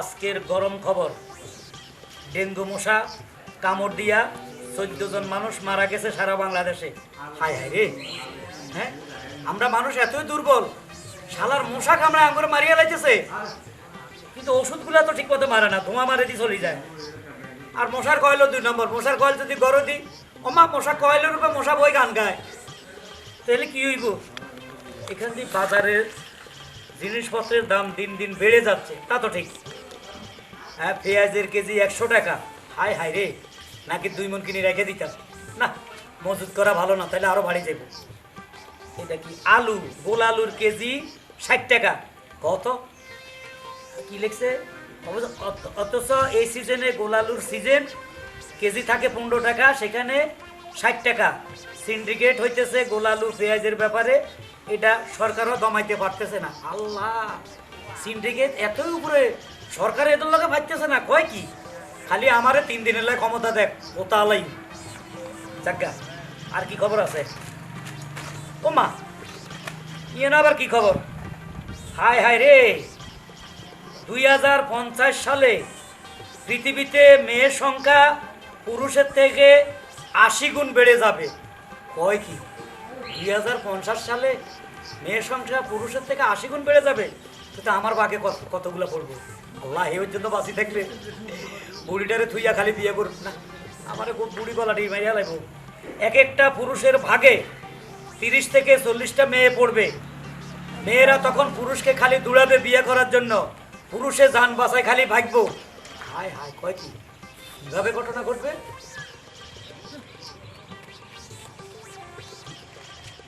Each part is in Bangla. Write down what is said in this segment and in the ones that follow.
আজকের গরম খবর। ডেঙ্গু মশা, কামড় দিয়া চোদ্দ জন মানুষ মারা গেছে সারা বাংলাদেশে। হায় হায় রে। হ্যাঁ? আমরা মানুষ এতই দুর্বল, শালার মশা কামড়া আঙ্গুরে মারিয়া লাইতেছে। কিন্তু ওষুধগুলো তো ঠিক মতো মারে না, ধোঁয়া মারে দিয়ে চলে যায়। আর মশার কয়েলও দুই নম্বর, মশার কয়েল যদি গড় দিই ওমা, মশা কয়েলের উপরে মশা বই গান গায়। তাহলে কি হইব? এখান দিয়ে বাজারের জিনিসপত্রের দাম দিন দিন বেড়ে যাচ্ছে, তা তো ঠিক। হ্যাঁ পেঁয়াজের কেজি একশো টাকা। হায় হায় রে, নাকি দুই মন কিনে রেখে দিতাম? না, মজুত করা ভালো না, তাহলে আরও বাড়ি যাব এটা কি আলু? গোল আলুর কেজি ষাট টাকা। কত? কি লিখছে? অথচ এই সিজনে গোল আলুর সিজন, কেজি থাকে পনেরো টাকা, সেখানে ষাট টাকা। সিন্ডিকেট হইতেছে গোল আলু, পেঁয়াজের ব্যাপারে। এটা সরকারও দমাইতে পারতেছে না। আল্লাহ! সিন্ডিকেট এতই উপরে সরকার এদের লোকে ভাবতেছে না, কয় কি? খালি আমারে তিন দিনের লাগে ক্ষমতা দেখ ও তালাই যাজ্ঞা আর কি খবর আছে? ও মা ইয়ে না আবার কি খবর? হায় হায় রে! দুই হাজার পঞ্চাশ সালে পৃথিবীতে মেয়ের সংখ্যা পুরুষের থেকে আশি গুণ বেড়ে যাবে। কয় কি? দুই হাজার পঞ্চাশ সালে মেয়ের সংখ্যা পুরুষের থেকে আশি গুণ বেড়ে যাবে? সেটা আমার বাকে কত কতগুলো পড়ব? আল্লাহ এই জন্য বাঁচি থাকলে। বুড়িটারে থুইয়া খালি বিয়ে করুক না। আমার বুড়ি গলাটি মাইয়া লাগবো এক একটা পুরুষের ভাগে তিরিশ থেকে চল্লিশটা মেয়ে পড়বে। মেয়েরা তখন পুরুষকে খালি দৌড়াবে বিয়ে করার জন্য। পুরুষে যান বাসায় খালি ভাগবো হায় হায়, কয় কি? কীভাবে ঘটনা ঘটবে?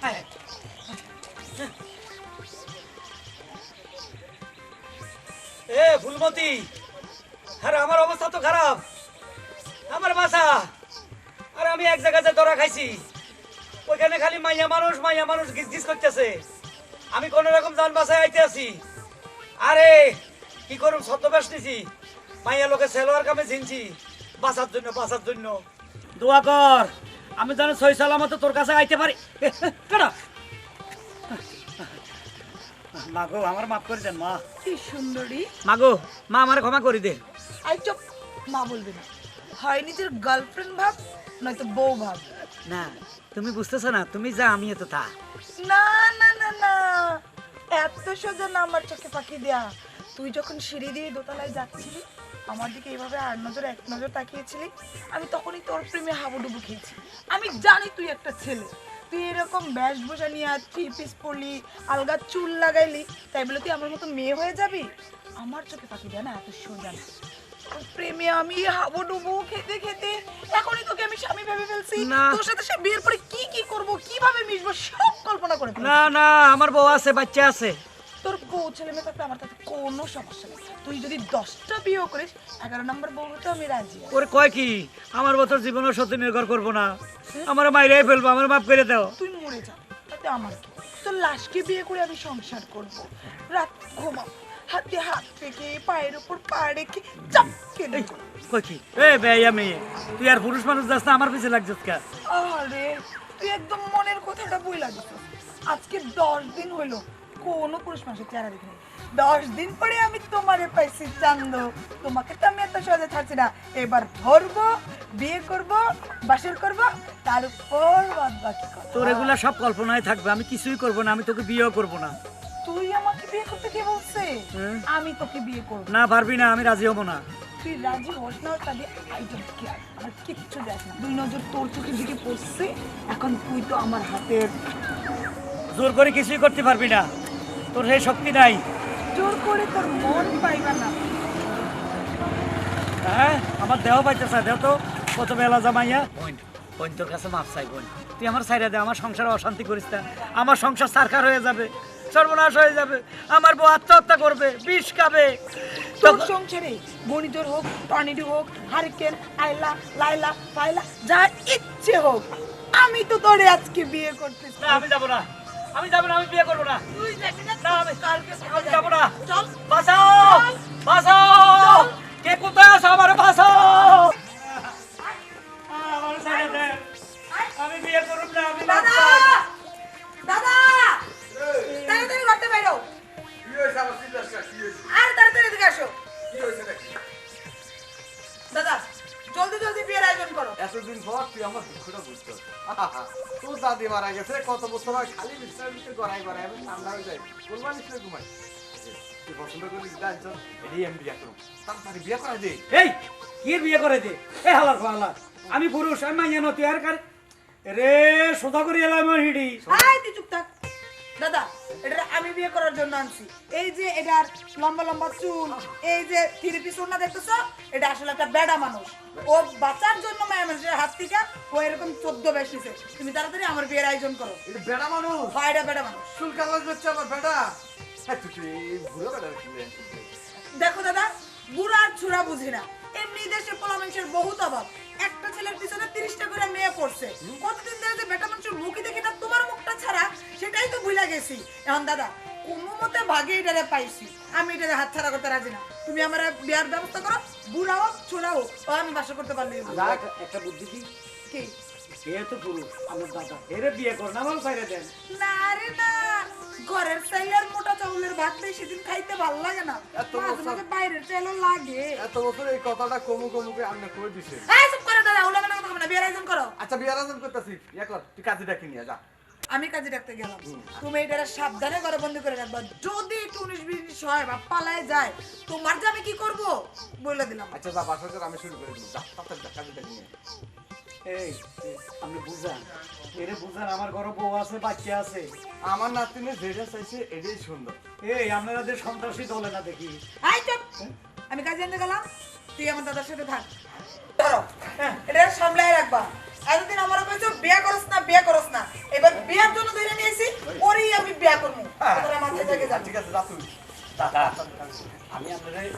হায়। এ ফুলমতি আরে আমার অবস্থা তো খারাপ। আমার বাসা, আর আমি এক জায়গাতে ধরা খাইছি। ওইখানে খালি মাইয়া মানুষ মাইয়া মানুষ গিজ গিজ করতেছে। আমি কোন রকম যান বাসায় আইতে আছি। আরে, কি করুম, ছদ্মবেশ নিছি। মাইয়া লোকে সেলোয়ার কামে ঝিনছি। বাঁচার জন্য বাঁচার জন্য। দোয়া কর, আমি যেন সই সালামত তোর কাছে আইতে পারি। কেডা? মা গো আমার মাফ করে দেন মা। কি সুন্দরী। মা গো মা আমার ক্ষমা করে দে। আই চুপ মা বলবে না। হয় নিজের গার্লফ্রেন্ড ভাব নয়তো বউ ভাব। না তুমি বুঝতেছো না তুমি যা আমিও তো তা। না না না না। এত সোজা না আমার চোখে পাখি দেয়া। তুই যখন সিঁড়ি দিয়ে দোতলায় যাচ্ছিলি আমার দিকে এইভাবে আর নজর এক নজর তাকিয়েছিলি আমি তখনই তোর প্রেমে হাবুডুবু খেয়েছি। আমি জানি তুই একটা ছেলে। তুই এরকম বেশভূষা নিয়ে থ্রি পিস পরলি আলগা চুল লাগাইলি। তাই বলে তুই আমার মতো মেয়ে হয়ে যাবি? আমার চোখে পাখি দেয় না এত সোজা। না প্রেমে আমি হাবুডুবু খেতে খেতে এখনই তোকে আমি স্বামী ভেবে ফেলছি। তোর সাথে সে বিয়ের পরে কি কি করব কীভাবে মিশবো সব কল্পনা করে না না আমার বউ আছে বাচ্চা আছে। তোর বউ ছেলে মেয়ে থাকলে আমার তাতে কোনো সমস্যা নেই। তুই যদি দশটা বিয়ে করিস এগারো নম্বর বউ হতে আমি রাজি। ওরে কয় কি? আমার বছর জীবনের সত্যি নির্ভর করব না। আমার মাইরাই ফেলব আমার মাপ করে দাও। তুই মরে যা তাতে আমার কি? তোর লাশকে বিয়ে করে আমি সংসার করব। রাত ঘুমাবো হাতে হাত রেখে পায়ের উপর পা রেখে চাপকে কি? এ বেয়া মেয়ে তুই আর পুরুষ মানুষ যাস না আমার পিছে লাগছিস কা? আরে তুই একদম মনের কথাটা বই লাগিস আজকে দশ দিন হলো কোনো পুরুষ মানুষের চেহারা দেখিনি দশ দিন পরে আমি তোমারে পাইছি চান্দ। তোমাকে তো আমি এত সহজে থাকছি না। এবার ধরবো বিয়ে করব বাসর করব তারপর বাদ বাকি। তোর এগুলা সব কল্পনায় থাকবে। আমি কিছুই করব না আমি তোকে বিয়েও করব না। তুই আমাকে বিয়ে করতে কে বলছে? আমি তোকে বিয়ে করব। না পারবি না আমি রাজি হব না। তুই রাজি হোস না তাহলে আই ডোন্ট কেয়ার আমার কিচ্ছু দেখ না। দুই নজর তোর চোখের দিকে পড়ছে। এখন তুই তো আমার হাতের জোর করে কিছুই করতে পারবি না। তোর সেই শক্তি নাই। জোর করে তোর মন পাইবা না। হ্যাঁ আমার দেহ পাইতেছে দেহ তো কত বেলা জামাইয়া। বোন বোন তোর কাছে মাপ চাই বোন। তুই আমার সাইডে দে আমার সংসারে অশান্তি করিস না। আমার সংসার সারকার হয়ে যাবে সর্বনাশ হয়ে যাবে। আমার বউ আত্মহত্যা করবে বিষ খাবে। তোর সংসারে বনিজোর হোক টর্নেডো হোক হারিকেন আইলা লাইলা ফাইলা যা ইচ্ছে হোক আমি তো তোরে আজকে বিয়ে করতেছি না আমি যাব না। আমি যাব না আমি বিয়ে করব না। না আমি- কালকে আমি বলবানি ঘুমাই তুই পছন্দ জানছ এটাই আমি বিয়া করব তাড়াতাড়ি বিয়া করা দে এই কি বিয়ে করে দে? এ হালার ফালা আমি পুরুষ আমি মাইয়া নতি আর কার? রে সোজা করে এলাম হিডি হাই তুই চুপ থাক। দাদা এটা আমি বিয়ে করার জন্য আনছি। এই যে এটার লম্বা লম্বা চুল এই যে থ্রি পিস ওনা দেখতেছো এটা আসলে একটা বেডা মানুষ। ও বাঁচার জন্য মায়া মানুষের হাত থেকে ও এরকম চোদ্দ বেসিছে তুমি তাড়াতাড়ি আমার বিয়ের আয়োজন করো। এটা বেড়া মানুষ? হয় এটা বেডা মানুষ। চুল কালার করছে আমার বুড়ো। দেখো দাদা বুড়া আর ছুরা বুঝি না। এমনি দেশে পোলা মানুষের বহুত অভাব। একটা ছেলের পিছনে তিরিশটা করে মেয়ে পড়ছে। কতদিন ধরে যে বেটা মানুষের মুখই দেখি না তোমার মুখটা ছাড়া সেটাই তো ভুলে গেছি। এখন দাদা কোনো মতে ভাগে এটারে পাইছি। আমি এটারে হাত ছাড়া করতে রাজি না। তুমি আমার বিয়ার ব্যবস্থা করো বুড়া হোক ছোড়া হোক ও আমি বাসা করতে পারলি একটা বুদ্ধি দি কি? এ তো পুরুষ আমার দাদা। এরে বিয়ে কর না আমার বাইরে দেন। না রে না। ঘরের চাইলের মোটা চাউলের ভাত বেশি দিন খাইতে ভালো লাগে না। এত মাঝে বাইরের লাগে। এত বছর এই কথাটা কমু কমুকে আমি কই দিছে? এই চুপ করে দাদা ওলা কথা না বিয়ের আয়োজন করো। আচ্ছা বিয়ার আয়োজন করতেছি। ইয়া কর তুই কাজে ডাকি নিয়ে যা। আমি কাজে ডাকতে গেলাম। তুমি এটারে সাবধানে ঘরে বন্দি করে রাখবা। যদি একটু উনিশ বিশ হয় বা পালায় যায় তোমার যে আমি কি করব? বলে দিলাম। আচ্ছা যা বাসা আমি শুরু করে দিই। যা তাড়াতাড়ি কাজে ডাকি নিয়ে এই আপনি বুঝান। এরে বুঝান আমার ঘরে বউ আছে বাচ্চা আছে। আমার নাতিনে যেটা চাইছে এটাই সুন্দর। এই আপনারা যে সন্ত্রাসী দলে না দেখি। আই চুপ! আমি কাজে আনতে গেলাম। তুই আমার দাদার সাথে থাক। ধরো হ্যাঁ, এটা সামলায় রাখবা। এতদিন আমার কইছো বিয়া করস না বিয়া করস না। এবার বিয়ার জন্য ধরে নিয়েছি পরেই আমি বিয়া করব। তোরা মাথায় থেকে যা, ঠিক আছে যা দাদা আমি আপনাদের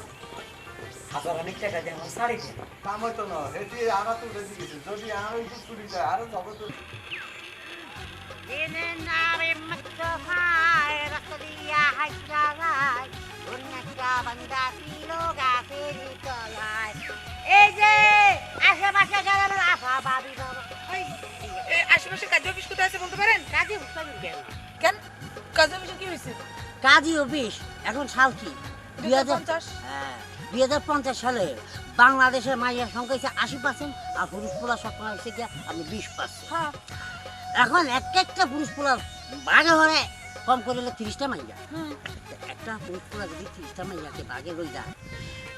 হাজার অনেক টাকা দিয়ে আমার শাড়ি দেন কাম হইতো না এটি আনা তো বেশি গেছে যদি আরও একটু চুরি যায় আরও যাবে তো। nave mucho high, Rosalía hay trabajar, una banda filo gasolina এই যে আশেপাশে গেলাম আফা বাবি বাবা আশেপাশে কাজে অফিস কোথায় আছে বলতে পারেন? কাজী কেন কেন? কাজে অফিসে কি হয়েছে? কাজী অফিস এখন সাল কি দুই হাজার 2050 হ্যাঁ, দুই হাজার পঞ্চাশ সালে বাংলাদেশের মাইয়ার সংখ্যা হচ্ছে আশি পার্সেন্ট আর পুরুষ পোলার সংখ্যা হচ্ছে গিয়া আপনি বিশ পার্সেন্ট হ্যাঁ। এখন এক একটা পুরুষ পোলার বাঘে হলে কম করে হলে তিরিশটা মাইয়া। একটা পুরুষ পোলা যদি তিরিশটা মাইয়াকে বাঘে রই যায়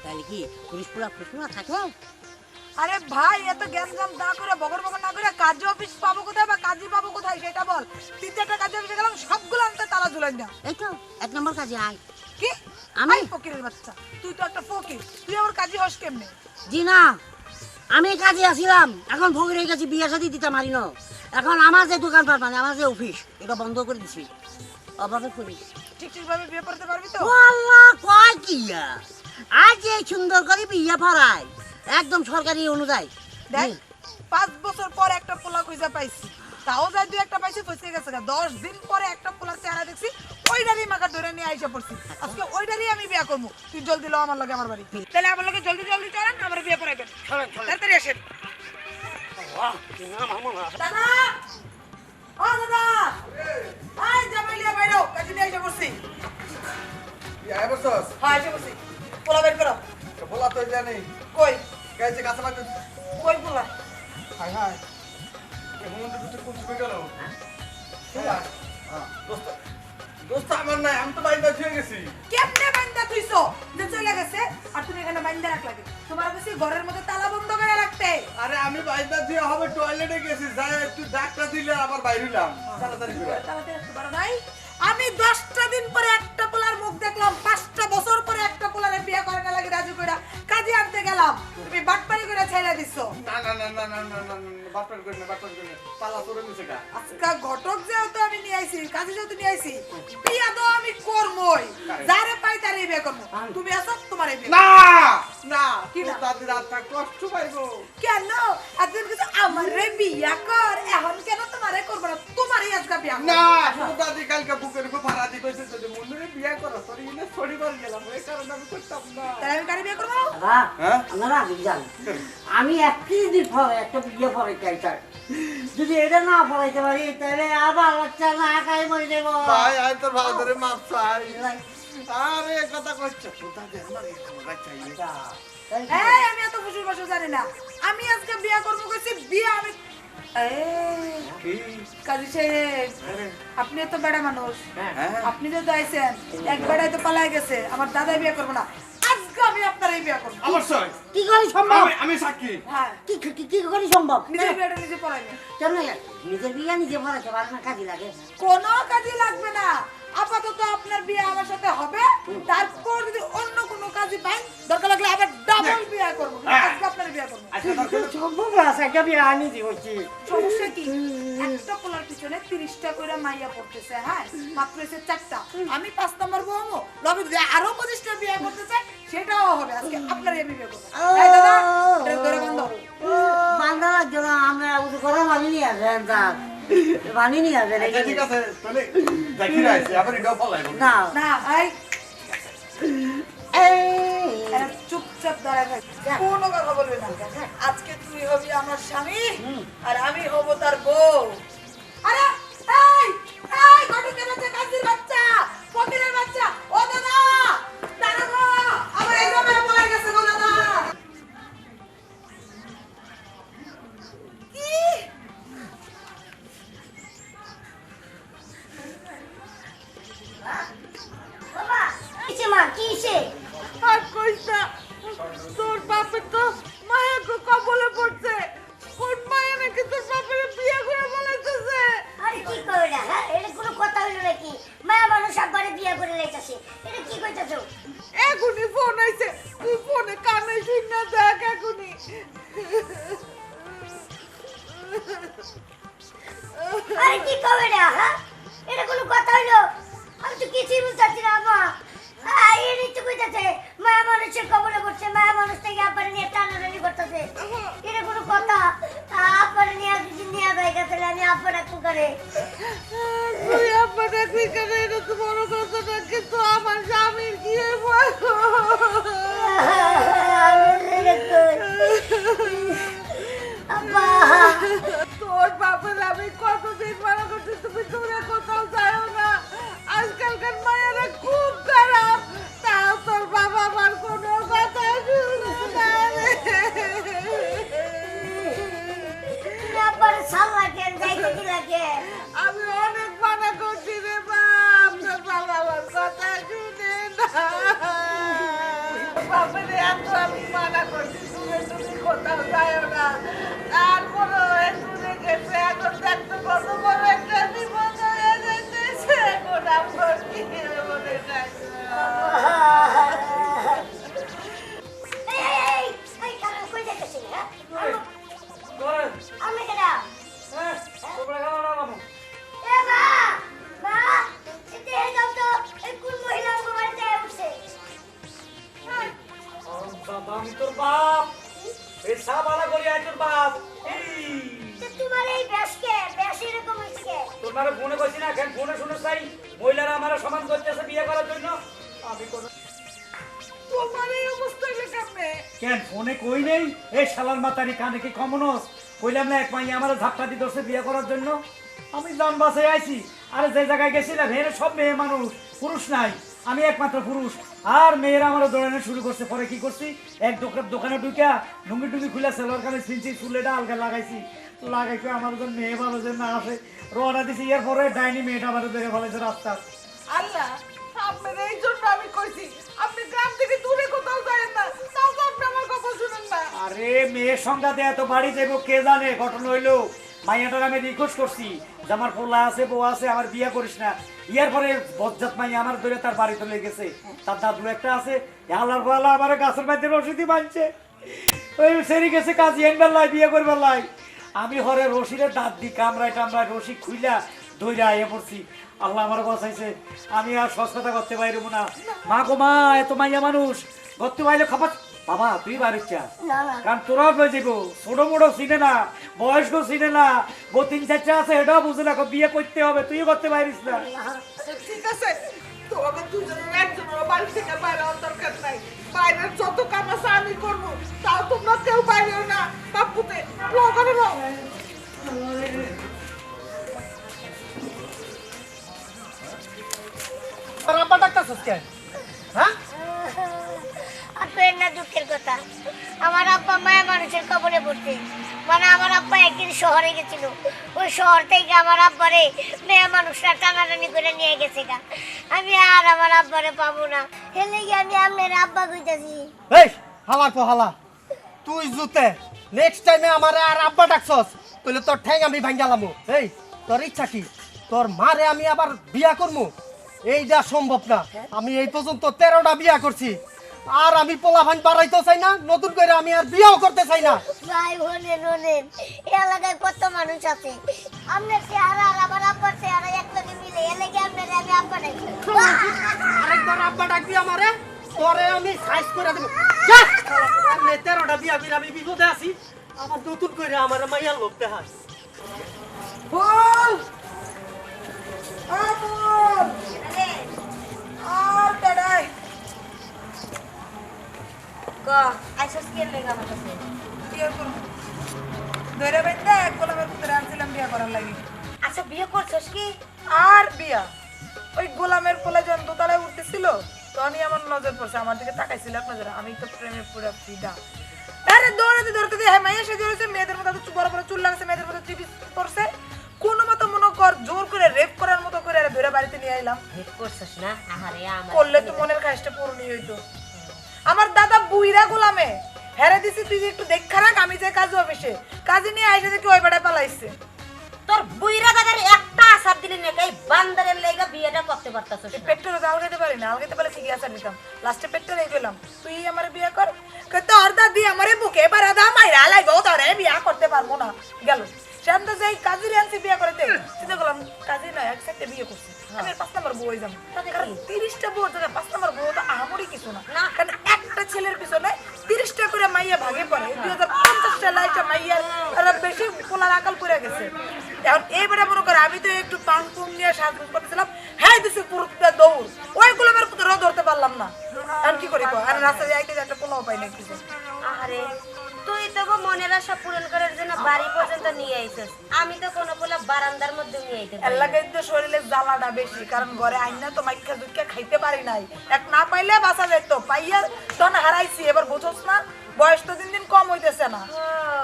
তাহলে কি পুরুষ পোলা পুরুষ পোলা থাকে? আরে ভাই এত জ্ঞান জাম না করে বগর বগর না করে কাজে অফিস পাবো কোথায় বা কাজী পাবো কোথায় সেটা বল। তিন চারটা কাজে অফিসে গেলাম সবগুলো আনতে তালা ঝুলাই না এই তো এক নম্বর কাজে আয়। কি? আমি? ফকিরের বাচ্চা তুই তো একটা ফকির তুই আমার কাজী হস কেমনে? জি না আমি কাজে আসিলাম এখন ভোগ ভগির কাছে বিয়ে সাথে দিতে পারি না। এখন আমার যে দোকান দোকানপাট মানে আমার যে অফিস এটা বন্ধ করে দিছি। অভাবে করি। ঠিক ঠিক ভাবে বিয়ে করতে পারবি তো? আল্লাহ কয় কি? আজ যে সুন্দর করে বিয়ে ফরাই একদম সরকারি অনুযায়ী। দেখ পাঁচ বছর পর একটা পোলা খুঁজে পাইছি। তাও যাই দুই একটা পাইছি ফসে গেছে দশ দিন পরে একটা পোলার চেহারা দেখছি ওইটারই মাকা ধরে নিয়ে আইসা পড়ছি। আজকে ওইটারই আমি বিয়ে করব। তুই জলদি লো আমার লাগে আমার বাড়ি। তাহলে আমার লাগে জলদি জলদি চলেন আমার বিয়ে পড়াইবেন তাড়াতাড়ি আসেন। দাদা ও দাদা! আই জামাইলিয়া বাইরো কাজে নিয়ে আইসা পড়ছি। হ্যাঁ আইসা পড়ছি। পোলা বের করো। বলা তো জানি। কই? কেছে কাছে কই পোলা। Hi hi. দোস্ত দোস্ত আমার নাই আমি তো বাইরে ছুঁয়ে গেছি কেমনে বান্দা তুইছো যে চলে গেছে আর তুমি এখানে বান্দা রাখলা কেন? তোমার কাছে ঘরের মধ্যে তালা বন্ধ করে রাখতে আরে আমি হবে টয়লেটে গেছি যাই একটু ডাকটা দিলে আবার বাইরে তাড়াতাড়ি করে তাড়াতাড়ি? আমি দশটা দিন পরে একটা পোলার মুখ দেখলাম পাঁচটা বছর পরে বিয়ে করে না লাগে রাজু কইরা কাজে আনতে গেলাম তুমি বাটপারি করে ছেড়ে দিছো না না না না না না বাটপার করে না বাটপার করে পালা তোরে নিছে গা আজকা ঘটক যেহেতু আমি নিয়ে আইছি কাজে যেহেতু নিয়ে আইছি বিয়া তো আমি করবই যারে পাই তারে বিয়ে করব তুমি আসো তোমার বিয়ে না না কি না? না তাদের কষ্ট পাইবো কেন একদিন কিছু আমারে বিয়া কর এখন কেন তোমারে করব না তোমারই আজকে বিয়া না দাদি কালকে বুকের উপর ভাড়া দি কইছে যদি মন্দিরে বিয়ে করো আমি হ্যাঁ? একটা বিয়ে পরে চাই যদি এটা না পড়াইতে পারি তাহলে আবার বাচ্চা না খাই মরে দেবো ভাই আই তোর ভাই ধরে মাপ চাই। আরে কথা কইছ আমার এই আমি এত শ্বশুর বাসা জানি না। আমি আজকে বিয়া করব কইছি বিয়া আমি আপনি তো বেড়া মানুষ। আপনি যে দাইছেন এক বেড়ায় তো পালাই গেছে আমার দাদাই বিয়ে করব না। আজকে আমি আপনার এই বিয়ে করব। অবশ্যই কি করে সম্ভব? আমি আমি সাক্ষী। হ্যাঁ। কি কি কি করে সম্ভব? নিজের বিয়েটা নিজে পড়াইবেন। কেন নিজের বিয়া নিজে ভরাতে পারে না কাজে লাগে। কোনো কাজে লাগবে না। আপাতত আপনার বিয়ে আমার সাথে হবে। তারপর যদি অন্য কোনো কাজে পাই দরকার লাগলে আবার ডাবল বিয়ে করব। আজকে আপনার বিয়ে করব। আজকে সম্ভব আছে একটা বিয়া আনি দিবছি সমস্যা কি? একটা পোলার পিছনে তিরিশটা করে মাইয়া পড়তেছে হ্যাঁ? মাত্র এসে চারটা। আমি পাঁচ নম্বর বউ যদি আরও পঁচিশটা বিয়ে করতে চাই সেটাও হবে। আজকে আপনার আমি বিয়ে করব। এই দাদা ধরে বন্ধ বান্দার জন্য আমরা উঠে কথা মানি নিয়ে আসেন তার নিয়ে আসেন আচ্ছা ঠিক আছে তাহলে চুপচাপ দাঁড়ায় থাকবে কোনো কথা বলবে না। আজকে তুই হবি আমার স্বামী আর আমি হব তার বউ। আরে এই এই ঘটকের বাচ্চা কেন? ফোনে কই নেই? এই শালার মাতারি কানে কি কমনস? কইলাম না, এক মাই আমার ঝাপটা দি দোষে বিয়ে করার জন্য। আমি জন বাসে আইছি। আরে যে জায়গায় গেছিলাম, হেরে সব মেয়ে মানুষ। পুরুষ নাই। আমি একমাত্র পুরুষ। আর মেয়েরা আমার দৌড়ানো শুরু করছে। পরে কি করছি? এক দোকান দোকানে ঢুকিয়া লুঙ্গি টুঙ্গি খুলে সেলোয়ার কানে ছিনছি চুলেটা আলগা লাগাইছি। লাগাইছে আমার জন্য মেয়ে ভালো যে না আসে। রওনা দিছি এর পরে ডাইনি মেয়েটা আমার ধরে ফেলেছে রাস্তা আল্লাহ, আপনার এই জন্য আমি কইছি, আপনি গ্রাম থেকে দূরে কোথাও যাবেন না তাও তো আপনি আমার কথা শুনেন না আরে, মেয়ের সংখ্যা দেয় তো বাড়ি যাইব, কে জানে? ঘটনা হইল, মাইয়াটার আমি রিকোয়েস্ট করছি। যে আমার পোলা আছে, বউ আছে, আমার বিয়ে করিস না। ইয়ার পরে বজ্জাত মাই আমার ধরে তার বাড়ি চলে গেছে। তার দাদু একটা আছে আল্লাহর পালা আমার গাছের বাড়িতে রসিদি বানছে ওই সেরি গেছে কাজী, এনবার লাই, বিয়ে করবার লাই। আমি হরে রশিদের দাঁত দি, কামড়ায় টামড়ায় রশি খুইলা ধৈরা আইয়া পড়ছি। আল্লাহ আমার বাঁচাইছে। আমি আর সস্তা করতে পারব না। মা গো মা, এত মাইয়া মানুষ। করতে পারলে খাবার বাবা তুই বাড়ির চা। কারণ তোরাও লয়ে যাব ছোট বড় চিনে না বয়স্ক চিনে না বউ তিন চারটা আছে এটাও বুঝে না বিয়ে করতে হবে তুইও করতে পারিস না। ঠিক আছে। তোমাকে দুজনের একজনের বাড়ি থেকে বাইরে দরকার নাই। বাইরের যত কাম আছে আমি করব তাও তোমরা কেউ বাইরেও না বাপুতে নাও ডাক্তার না দুঃখের কথা। আমার আব্বা মায়া মানুষের কবলে পড়ছে মানে আমার আব্বা একদিন শহরে গেছিল। ওই শহর থেকে আমার আব্বারে মেয়া মানুষরা টানাটানি করে নিয়ে গেছে গা। আমি আর আমার আব্বারে পাবো না। হেলে গিয়ে আমি আপনার আব্বা কইতাছি। এই হালার পো হালা। তুই জুতে নেক্সট টাইমে আমার আর আব্বা ডাকছস তাহলে তোর ঠ্যাং আমি ভাঙ্গালাম এই, তোর ইচ্ছা কি? তোর মারে আমি আবার বিয়া করব এইটা সম্ভব না। আমি এই পর্যন্ত তেরোটা বিয়া করছি। আর আমি পোলা ভান বাড়াইতে চাই না নতুন করে আমি আর বিয়াও করতে চাই না। ভাই বোনের বোনের এলাকায় কত মানুষ আছে? আপনার চেহারা আর আমার আব্বার চেহারা একসাথে মিলে এলে গিয়ে আপনার আমি আব্বা ডাকি আরেকবার আব্বা ডাকবি আমারে তোরে আমি সাইজ করে দেবো। আমি তেরোটা বিয়া করে আমি বিপদে আছি আবার নতুন করে আমার মাইয়ার লোক দেখাস ধরে বাইতে এক গোলামের পুত্র আনছিলাম বিয়ে করার লাগি। আচ্ছা বিয়ে করছস কি? আর বিয়া? ওই গোলামের পোলা যখন দোতলায় উঠতেছিল তখনই আমার নজর পড়ছে আমার দিকে তাকাইছিল এক নজরে। আমি তো প্রেমে পুরো ফিদা। আরে দৌড়াতে দৌড়াতে দিয়ে হ্যাঁ মাইয়া সেজে রয়েছে মেয়েদের মতো এত বড় বড় চুল লাগছে মেয়েদের মতো চিপি পড়ছে কোনো মতো মনে কর জোর করে রেপ করার মতো করে আরে ধরে বাড়িতে নিয়ে এলাম হেট করছস না? আহারে আমার করলে তো মনের কাজটা পূরণই হইতো। আমার দাদা বুইরা গোলামে। হেরে দিছি তুই একটু দেখা রাখ আমি যে কাজ অফিসে। কাজে নিয়ে আইসা দেখি ওই বেড়ায় পালাইছে। তোর বুইরা দাদার একটা আসার দিলি না এই বান্দারের লেগা বিয়েটা করতে পারতাছস না। পেট্রোল আলগাতে পারি না আলগাতে পারলে ঠিকই আসার নিতাম। লাস্টে পেট্রোল এই গেলাম তুই আমার বিয়ে কর কই তোর দাদি আমারে বুকে পারা দা মাইরা লাইবো তোরে বিয়া করতে পারব না। গেল। সেখান তো যেই কাজের আনছি বিয়ে করতে চিন্তা করলাম কাজে নয় এক সাথে বিয়ে করছি। আমি পাঁচ নম্বর বউ যাব কারণ তিরিশটা বউ জায়গায় পাঁচ নম্বর বউ তো আহামরি কিছু না। কারণ একটা ছেলের পিছনে তিরিশটা করে মাইয়া ভাগে পড়ে। দুই হাজার পঞ্চাশটা লাইটা মাইয়া আর বেশি পোলার আকাল পড়ে গেছে। এখন এইবারে মনে করে আমি তো একটু পাং পুং নিয়ে সাজগুজ করতেছিলাম। হ্যাঁ দিছি পুরুষটা দৌড়। ওই গুলোমের পুত্র ধরতে পারলাম না। এখন কি করি আর রাস্তায় যাইতে যাইতে পোলাও পাই না কিছু। আহারে তুই তো মনের আশা পূরণ জন্য বাড়ি পর্যন্ত নিয়ে আইছস আমি তো কোনো বলে বারান্দার মধ্যে নিয়ে আইতে এলাকায় তো জ্বালাটা বেশি কারণ ঘরে আইনা তো মাইকা দুইকা খাইতে পারি নাই। এক না পাইলে বাসা যেত পাইয়া তখন হারাইছি এবার বুঝোস না বয়স তো দিন দিন কম হইতেছে না।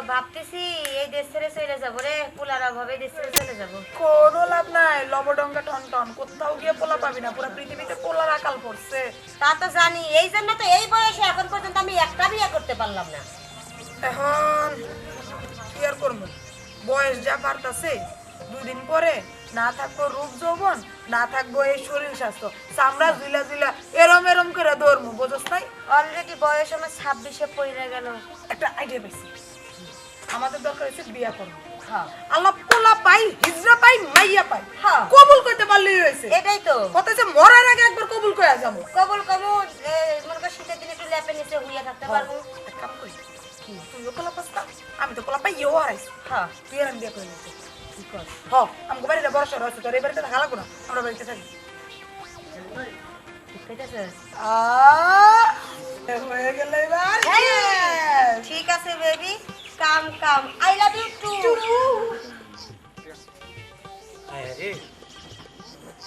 ভাবতেছি এই দেশ ছেড়ে চলে যাব রে পোলার অভাবে দেশ ছেড়ে চলে যাব। কোনো লাভ নাই লবডঙ্গা টন টন কোথাও গিয়ে পোলা পাবি না পুরো পৃথিবীতে পোলার আকাল পড়ছে। তা তো জানি এই জন্য তো এই বয়সে এখন পর্যন্ত আমি একটা বিয়ে করতে পারলাম না। এখন করব বয়স যা বাড়তাছে দুই দিন পরে না থাকব রূপ যৌবন না থাকব এই শরীর স্বাস্থ্য। চামড়া জুলা জুলা এরম এরম করে দৌড়মু বোঝস নাই? অলরেডি বয়স আমার ছাব্বিশে পড়ে গেল। একটা আইডিয়া পাইছি। আমাদের দরকার হচ্ছে বিয়া করব আল্লাহ পোলা পাই হিজরা পাই মাইয়া পাই। কবুল করতে পারলেই হয়েছে। এটাই তো। কথা হচ্ছে মরার আগে একবার কবুল করে যাব। কবল কমল মনে কর শীতের দিনে একটু ল্যাপে নিচে হুইয়া থাকতে পারব। তো হ্যাঁ তুই আর আমি বিয়া করে নিচ্ছি হ আমাকে বড় সড় আছে তোর এই বাড়িতে থাকা লাগবো না আমরা বাড়িতে থাকি ঠিক আছে আহ, গেল এবার। ঠিক আছে baby come come I love you too আরে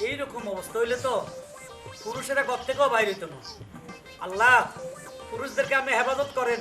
এইরকম অবস্থা হইলে তো পুরুষেরা ঘর থেকেও বাইরে হইতো না। আল্লাহ পুরুষদেরকে আপনি হেফাজত করেন।